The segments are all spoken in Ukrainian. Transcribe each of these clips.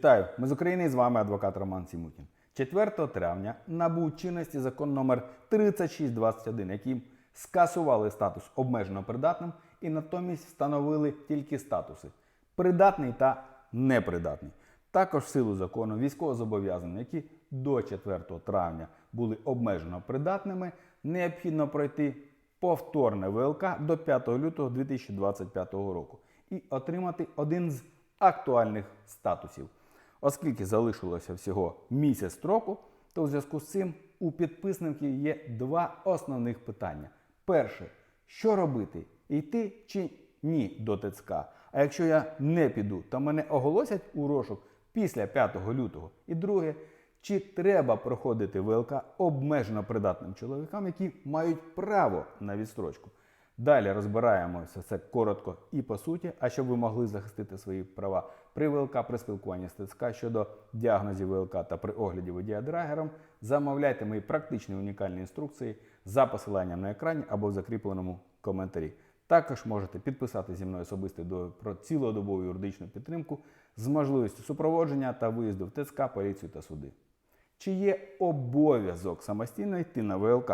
Вітаю! Ми з України і з вами адвокат Роман Сімутін. 4 травня набув чинності закон номер 3621, яким скасували статус обмежено придатним і натомість встановили тільки статуси придатний та непридатний. Також в силу закону військовозобов'язані, які до 4 травня були обмежено придатними, необхідно пройти повторне ВЛК до 5 лютого 2025 року і отримати один з актуальних статусів. Оскільки залишилося всього місяць строку, то в зв'язку з цим у підписників є два основних питання. Перше, що робити? Йти чи ні до ТЦК? А якщо я не піду, то мене оголосять у розшук після 5 лютого. І друге, чи треба проходити ВЛК обмежено придатним чоловікам, які мають право на відстрочку? Далі розбираємося це коротко і по суті. А щоб ви могли захистити свої права при ВЛК, при спілкуванні з ТЦК щодо діагнозів ВЛК та при огляді водія-драгером, замовляйте мої практичні унікальні інструкції за посиланням на екрані або в закріпленому коментарі. Також можете підписати зі мною особисто до про цілодобову юридичну підтримку з можливістю супроводження та виїзду в ТЦК, поліцію та суди. Чи є обов'язок самостійно йти на ВЛК?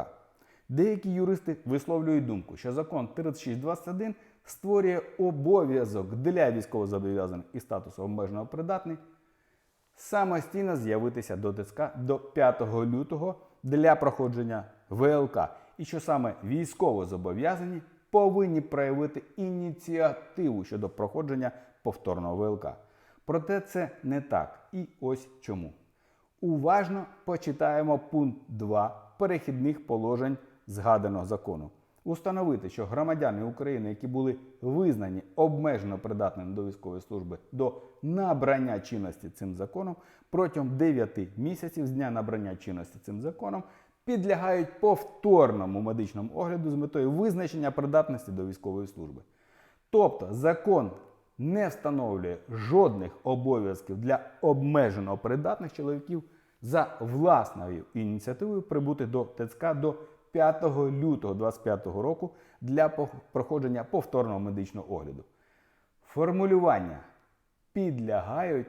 Деякі юристи висловлюють думку, що закон 3621 створює обов'язок для військовозобов'язаних і статусу обмеженого придатний самостійно з'явитися до ТЦК до 5 лютого для проходження ВЛК. І що саме військовозобов'язані повинні проявити ініціативу щодо проходження повторного ВЛК. Проте це не так. І ось чому. Уважно почитаємо пункт 2 перехідних положень згаданого закону. Установити, що громадяни України, які були визнані обмежено придатними до військової служби до набрання чинності цим законом, протягом 9 місяців з дня набрання чинності цим законом підлягають повторному медичному огляду з метою визначення придатності до військової служби. Тобто закон не встановлює жодних обов'язків для обмежено придатних чоловіків за власною ініціативою прибути до ТЦК до 5 лютого 2025 року для проходження повторного медичного огляду. Формулювання підлягають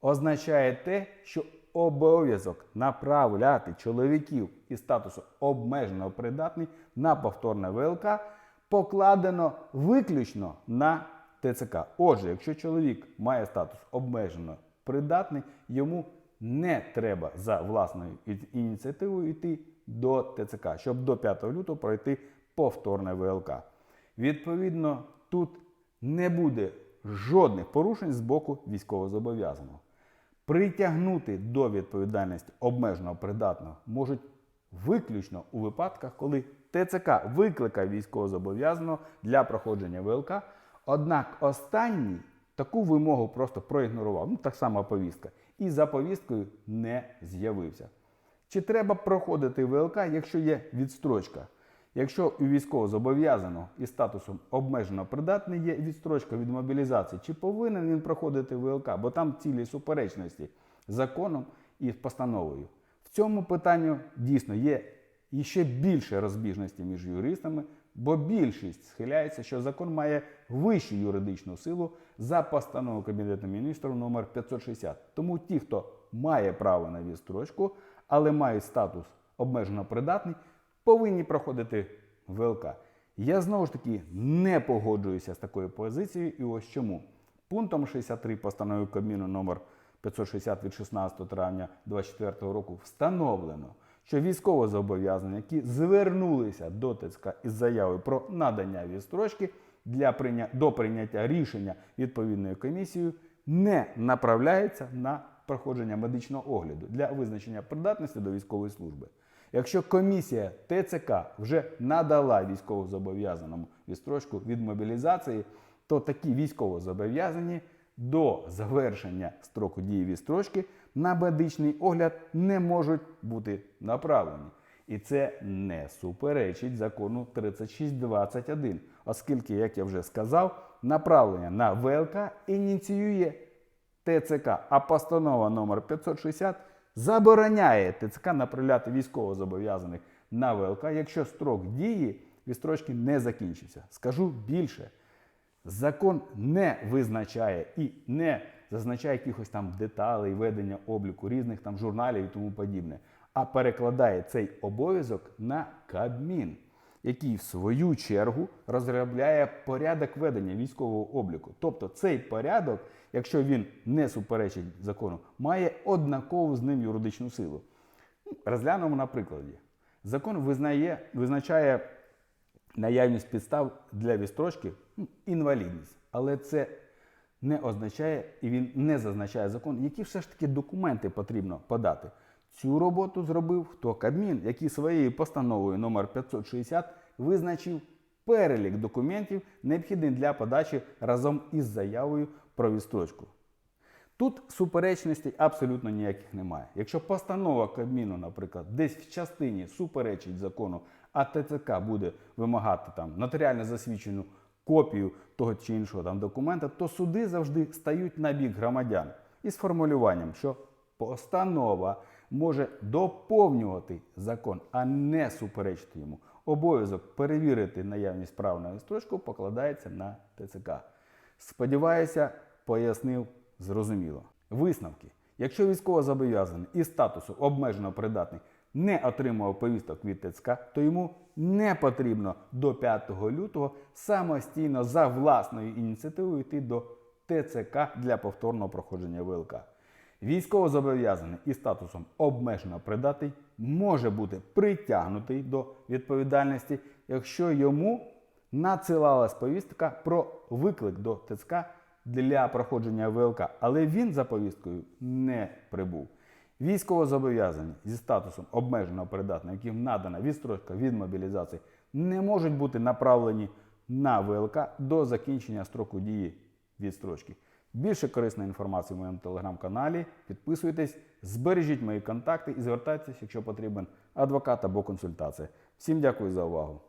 означає те, що обов'язок направляти чоловіків із статусу обмежено придатний на повторне ВЛК покладено виключно на ТЦК. Отже, якщо чоловік має статус обмежено придатний, йому не треба за власною ініціативою йти до ТЦК, щоб до 5 лютого пройти повторне ВЛК. Відповідно, тут не буде жодних порушень з боку військовозобов'язаного. Притягнути до відповідальності обмеженого придатного можуть виключно у випадках, коли ТЦК викликає військовозобов'язаного для проходження ВЛК. Однак останній таку вимогу просто проігнорував. Ну, так само повістка. І за повісткою не з'явився. Чи треба проходити ВЛК, якщо є відстрочка? Якщо у військовозобов'язаного із статусом обмежено придатний є відстрочка від мобілізації, чи повинен він проходити ВЛК? Бо там цілі суперечності з законом і постановою. В цьому питанні дійсно є іще більше розбіжності між юристами, бо більшість схиляється, що закон має вищу юридичну силу за постановою Кабінету міністрів номер 560. Тому ті, хто має право на відстрочку, але мають статус обмежено придатний, повинні проходити ВЛК. Я знову ж таки не погоджуюся з такою позицією, і ось чому. Пунктом 63 постанови Кабміну номер 560 від 16 травня 2024 року встановлено, що військовозобов'язані, які звернулися до ТЦК із заявою про надання відстрочки для прийня... до прийняття рішення відповідною комісією, не направляються на проходження медичного огляду для визначення придатності до військової служби. Якщо комісія ТЦК вже надала військовозобов'язаному відстрочку від мобілізації, то такі військовозобов'язані до завершення строку дії відстрочки на медичний огляд не можуть бути направлені. І це не суперечить закону 3621, оскільки, як я вже сказав, направлення на ВЛК ініціює ТЦК, а постанова номер 560 забороняє ТЦК направляти військовозобов'язаних на ВЛК, якщо строк дії відстрочки не закінчився. Скажу більше, закон не визначає і не зазначає якихось там деталей, ведення обліку різних там журналів і тому подібне, а перекладає цей обов'язок на Кабмін, який в свою чергу розробляє порядок ведення військового обліку. Тобто цей порядок, якщо він не суперечить закону, має однакову з ним юридичну силу. Ну, Розглянемо на прикладі. Закон визнає, визначає наявність підстав для відстрочки ну, інвалідність. Але це не означає і він не зазначає закон, які все ж таки документи потрібно подати. Цю роботу зробив хто Кабмін, який своєю постановою номер 560 визначив перелік документів, необхідних для подачі разом із заявою про відстрочку. Тут суперечностей абсолютно ніяких немає. Якщо постанова Кабміну, наприклад, десь в частині суперечить закону, а ТЦК буде вимагати там нотаріально засвідчену копію того чи іншого там документа, то суди завжди стають на бік громадян із формулюванням, що постанова може доповнювати закон, а не суперечити йому. Обов'язок перевірити наявність прав на відстрочку покладається на ТЦК. Сподіваюся, пояснив зрозуміло. Висновки. Якщо військовозобов'язаний із статусу обмежено придатний не отримував повісток від ТЦК, то йому не потрібно до 5 лютого самостійно за власною ініціативою йти до ТЦК для повторного проходження ВЛК. Військовозобов'язаний із статусом обмежено придатний може бути притягнутий до відповідальності, якщо йому надсилалась повістка про виклик до ТЦК для проходження ВЛК, але він за повісткою не прибув. Військовозобов'язані зі статусом обмежено придатного, яким надана відстрочка від мобілізації, не можуть бути направлені на ВЛК до закінчення строку дії відстрочки. Більше корисної інформації в моєму телеграм-каналі. Підписуйтесь, збережіть мої контакти і звертайтеся, якщо потрібен адвокат або консультація. Всім дякую за увагу.